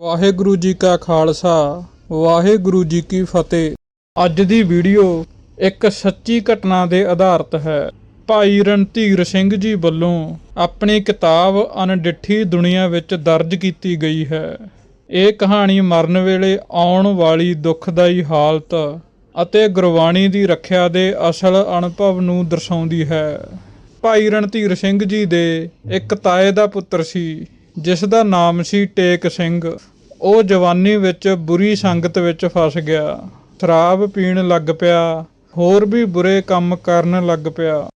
ਵਾਹਿਗੁਰੂ ਜੀ ਕਾ ਖਾਲਸਾ, ਵਾਹਿਗੁਰੂ ਜੀ ਕੀ ਫਤਿਹ। ਅੱਜ ਦੀ ਵੀਡੀਓ ਇੱਕ ਸੱਚੀ ਘਟਨਾ ਦੇ ਆਧਾਰਿਤ ਹੈ। ਭਾਈ ਰਣਧੀਰ ਸਿੰਘ ਜੀ ਵੱਲੋਂ ਆਪਣੀ ਕਿਤਾਬ ਅਣਡਿੱਠੀ ਦੁਨੀਆ ਵਿੱਚ ਦਰਜ ਕੀਤੀ ਗਈ ਹੈ। ਇਹ ਕਹਾਣੀ ਮਰਨ ਵੇਲੇ ਆਉਣ ਵਾਲੀ ਦੁਖਦਾਈ ਹਾਲਤ ਅਤੇ ਗੁਰਬਾਣੀ ਦੀ ਰੱਖਿਆ ਦੇ ਅਸਲ ਅਨੁਭਵ ਨੂੰ ਦਰਸਾਉਂਦੀ ਹੈ। ਭਾਈ ਰਣਧੀਰ ਸਿੰਘ ਜੀ ਦੇ ਇੱਕ ਤਾਏ ਦਾ ਪੁੱਤਰ ਸੀ। ਜਿਸ ਦਾ ਨਾਮ ਸੀ ਟੇਕ ਸਿੰਘ। ਉਹ ਜਵਾਨੀ ਵਿੱਚ ਬੁਰੀ ਸੰਗਤ ਵਿੱਚ ਫਸ ਗਿਆ। ਸ਼ਰਾਬ ਪੀਣ ਲੱਗ ਪਿਆ। ਹੋਰ ਵੀ ਬੁਰੇ ਕੰਮ ਕਰਨ ਲੱਗ ਪਿਆ।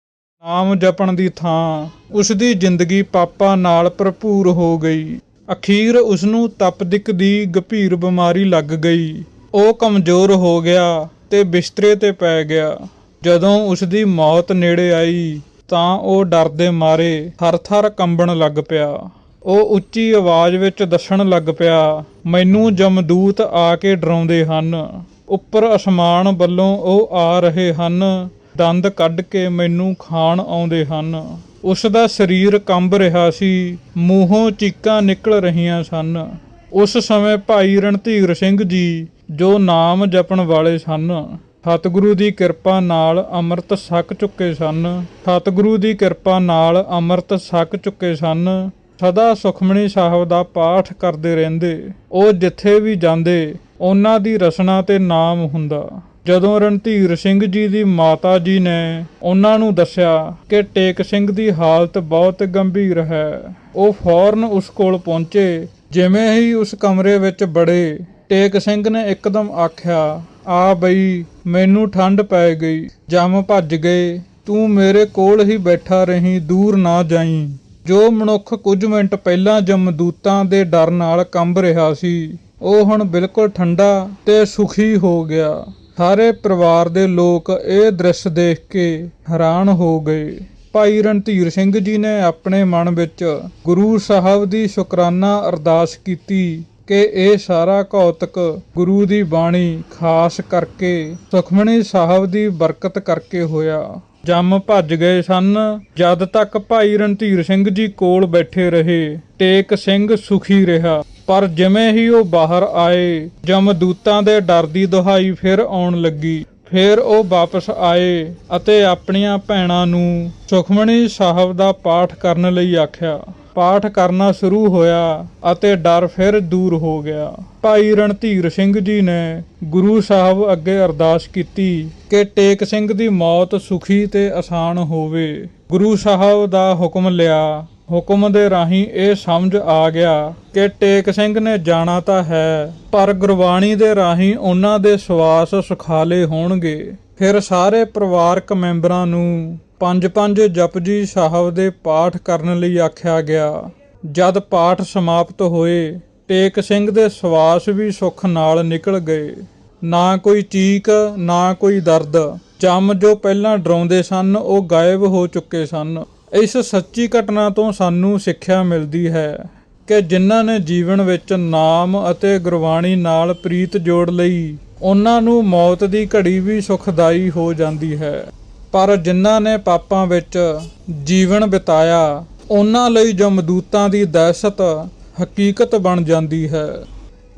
ਨਾਮ ਜਪਣ ਦੀ ਥਾਂ। ਉਸ ਦੀ ਜ਼ਿੰਦਗੀ ਪਾਪਾਂ ਨਾਲ ਭਰਪੂਰ ਹੋ ਗਈ। ਅਖੀਰ ਉਸ ਨੂੰ ਤਪਦਿਕ ਦੀ ਗੰਭੀਰ ਬਿਮਾਰੀ ਲੱਗ ਗਈ। ਉਹ ਕਮਜ਼ੋਰ ਹੋ ਗਿਆ ਤੇ ਬਿਸਤਰੇ ਤੇ ਪੈ ਗਿਆ। ਜਦੋਂ ਉਸ ਦੀ ਮੌਤ ਨੇੜੇ ਆਈ ਤਾਂ ਉਹ ਡਰ ਦੇ ਮਾਰੇ ਥਰ-ਥਰ ਕੰਬਣ ਲੱਗ ਪਿਆ। ਉਹ ਉੱਚੀ ਆਵਾਜ਼ ਵਿੱਚ ਦੱਸਣ ਲੱਗ ਪਿਆ, ਮੈਨੂੰ ਜਮਦੂਤ ਆ ਕੇ ਡਰਾਉਂਦੇ ਹਨ। ਉੱਪਰ ਅਸਮਾਨ ਵੱਲੋਂ ਉਹ ਆ ਰਹੇ ਹਨ। ਦੰਦ ਕੱਢ ਕੇ ਮੈਨੂੰ ਖਾਣ ਆਉਂਦੇ ਹਨ। ਉਸ ਦਾ ਸਰੀਰ ਕੰਬ ਰਿਹਾ ਸੀ। ਮੂੰਹੋਂ ਚੀਕਾਂ ਨਿਕਲ ਰਹੀਆਂ ਸਨ। ਉਸ ਸਮੇਂ ਭਾਈ ਰਣਧੀਰ ਸਿੰਘ ਜੀ, ਜੋ ਨਾਮ ਜਪਣ ਵਾਲੇ ਸਨ, ਸਤਿਗੁਰੂ ਦੀ ਕਿਰਪਾ ਨਾਲ ਅੰਮ੍ਰਿਤ ਛਕ ਚੁੱਕੇ ਸਨ। ਸਤਿਗੁਰੂ ਦੀ ਕਿਰਪਾ ਨਾਲ ਅੰਮ੍ਰਿਤ ਛਕ ਚੁੱਕੇ ਸਨ। ਸਦਾ ਸੁਖਮਣੀ ਸਾਹਿਬ ਦਾ ਪਾਠ ਕਰਦੇ ਰਹਿੰਦੇ। ਉਹ ਜਿੱਥੇ ਵੀ ਜਾਂਦੇ, ਉਹਨਾਂ ਦੀ ਰਸਨਾ ਤੇ ਨਾਮ ਹੁੰਦਾ। ਜਦੋਂ ਰਣਧੀਰ ਸਿੰਘ ਜੀ ਦੀ ਮਾਤਾ ਜੀ ਨੇ ਉਹਨਾਂ ਨੂੰ ਦੱਸਿਆ ਕਿ ਟੇਕ ਸਿੰਘ ਦੀ ਹਾਲਤ ਬਹੁਤ ਗੰਭੀਰ ਹੈ, ਉਹ ਫੌਰਨ ਉਸ ਕੋਲ ਪਹੁੰਚੇ। ਜਿਵੇਂ ਹੀ ਉਸ ਕਮਰੇ ਵਿੱਚ ਬੜੇ, ਟੇਕ ਸਿੰਘ ਨੇ ਇੱਕਦਮ ਆਖਿਆ, ਆ ਬਈ, ਮੈਨੂੰ ਠੰਡ ਪੈ ਗਈ, ਜਮ ਭੱਜ ਗਏ, ਤੂੰ ਮੇਰੇ ਕੋਲ ਹੀ ਬੈਠਾ ਰਹੀਂ, ਦੂਰ ਨਾ ਜਾਈਂ। ਜੋ ਮਨੁੱਖ ਕੁਝ ਮਿੰਟ ਪਹਿਲਾਂ ਜਮਦੂਤਾਂ ਦੇ ਡਰ ਨਾਲ ਕੰਬ ਰਿਹਾ ਸੀ, ਉਹ ਹੁਣ ਬਿਲਕੁਲ ਠੰਡਾ ਤੇ ਸੁਖੀ ਹੋ ਗਿਆ। ਸਾਰੇ ਪਰਿਵਾਰ ਦੇ ਲੋਕ ਇਹ ਦ੍ਰਿਸ਼ ਦੇਖ ਕੇ ਹੈਰਾਨ ਹੋ ਗਏ। ਭਾਈ ਰਣਧੀਰ ਸਿੰਘ ਜੀ ਨੇ ਆਪਣੇ ਮਨ ਵਿੱਚ ਗੁਰੂ ਸਾਹਿਬ ਦੀ ਸ਼ੁਕਰਾਨਾ ਅਰਦਾਸ ਕੀਤੀ ਕਿ ਇਹ ਸਾਰਾ ਕੌਤਕ ਗੁਰੂ ਦੀ ਬਾਣੀ ਖਾਸ ਕਰਕੇ ਸੁਖਮਣੀ ਸਾਹਿਬ ਦੀ ਬਰਕਤ ਕਰਕੇ ਹੋਇਆ। ਜੰਮ ਭੱਜ ਗਏ ਸਨ। ਜਦ ਤੱਕ ਭਾਈ ਰਣਧੀਰ ਸਿੰਘ ਜੀ ਕੋਲ ਬੈਠੇ ਰਹੇ, ਟੇਕ ਸਿੰਘ ਸੁਖੀ ਰਿਹਾ। ਪਰ ਜਿਵੇਂ ਹੀ ਉਹ ਬਾਹਰ ਆਏ, ਜਮਦੂਤਾਂ ਦੇ ਡਰ ਦੀ ਦੁਹਾਈ ਫਿਰ ਆਉਣ ਲੱਗੀ। ਫਿਰ ਉਹ ਵਾਪਸ ਆਏ ਅਤੇ ਆਪਣੀਆਂ ਭੈਣਾਂ ਨੂੰ ਸੁਖਮਣੀ ਸਾਹਿਬ ਦਾ ਪਾਠ ਕਰਨ ਲਈ ਆਖਿਆ ਪਾਠ ਕਰਨਾ ਸ਼ੁਰੂ ਹੋਇਆ ਅਤੇ ਡਰ ਫਿਰ ਦੂਰ ਹੋ ਗਿਆ। ਭਾਈ ਰਣਧੀਰ ਸਿੰਘ ਜੀ ਨੇ ਗੁਰੂ ਸਾਹਿਬ ਅੱਗੇ ਅਰਦਾਸ ਕੀਤੀ ਕਿ ਟੇਕ ਸਿੰਘ ਦੀ ਮੌਤ ਸੁਖੀ ਤੇ ਆਸਾਨ ਹੋਵੇ। ਗੁਰੂ ਸਾਹਿਬ ਦਾ ਹੁਕਮ ਲਿਆ। ਹੁਕਮ ਦੇ ਰਾਹੀਂ ਇਹ ਸਮਝ ਆ ਗਿਆ ਕਿ ਟੇਕ ਸਿੰਘ ਨੇ ਜਾਣਾ ਤਾਂ ਹੈ, ਪਰ ਗੁਰਬਾਣੀ ਦੇ ਰਾਹੀਂ ਉਹਨਾਂ ਦੇ ਸਵਾਸ ਸੁਖਾਲੇ ਹੋਣਗੇ। ਫਿਰ ਸਾਰੇ ਪਰਿਵਾਰਕ ਮੈਂਬਰਾਂ ਨੂੰ ਪੰਜ ਪੰਜ ਜਪਜੀ ਸਾਹਿਬ ਦੇ ਪਾਠ ਕਰਨ ਲਈ ਆਖਿਆ ਗਿਆ। ਜਦ ਪਾਠ ਸਮਾਪਤ ਹੋਏ, ਟੇਕ ਸਿੰਘ ਦੇ ਸਵਾਸ ਵੀ ਸੁੱਖ ਨਾਲ ਨਿਕਲ ਗਏ। ਨਾ ਕੋਈ ਚੀਕ, ਨਾ ਕੋਈ ਦਰਦ। ਜੰਮ ਜੋ ਪਹਿਲਾਂ ਡਰਾਉਂਦੇ ਸਨ, ਉਹ ਗਾਇਬ ਹੋ ਚੁੱਕੇ ਸਨ। ਇਸ ਸੱਚੀ ਘਟਨਾ ਤੋਂ ਸਾਨੂੰ ਸਿੱਖਿਆ ਮਿਲਦੀ ਹੈ ਕਿ ਜਿਨ੍ਹਾਂ ਨੇ ਜੀਵਨ ਵਿੱਚ ਨਾਮ ਅਤੇ ਗੁਰਬਾਣੀ ਨਾਲ ਪ੍ਰੀਤ ਜੋੜ ਲਈ ਉਹਨਾਂ ਨੂੰ ਮੌਤ ਦੀ ਘੜੀ ਵੀ ਸੁਖਦਾਈ ਹੋ ਜਾਂਦੀ ਹੈ। ਪਰ ਜਿਨ੍ਹਾਂ ਨੇ ਪਾਪਾਂ ਵਿੱਚ ਜੀਵਨ ਬਿਤਾਇਆ, ਉਹਨਾਂ ਲਈ ਜਮਦੂਤਾਂ ਦੀ ਦਹਿਸ਼ਤ ਹਕੀਕਤ ਬਣ ਜਾਂਦੀ ਹੈ।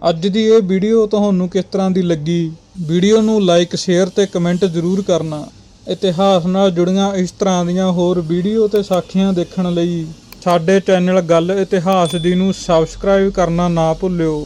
ਅੱਜ ਦੀ ਇਹ ਵੀਡੀਓ ਤੁਹਾਨੂੰ ਕਿਸ ਤਰ੍ਹਾਂ ਦੀ ਲੱਗੀ? ਵੀਡੀਓ ਨੂੰ ਲਾਈਕ, ਸ਼ੇਅਰ ਤੇ ਕਮੈਂਟ ਜ਼ਰੂਰ ਕਰਨਾ। ਇਤਿਹਾਸ ਨਾਲ ਜੁੜੀਆਂ ਇਸ ਤਰ੍ਹਾਂ ਦੀਆਂ ਹੋਰ ਵੀਡੀਓ ਤੇ ਸਾਖੀਆਂ ਦੇਖਣ ਲਈ ਸਾਡੇ ਚੈਨਲ ਗੱਲ ਇਤਿਹਾਸ ਦੀ ਨੂੰ ਸਬਸਕ੍ਰਾਈਬ ਕਰਨਾ ਨਾ ਭੁੱਲਿਓ।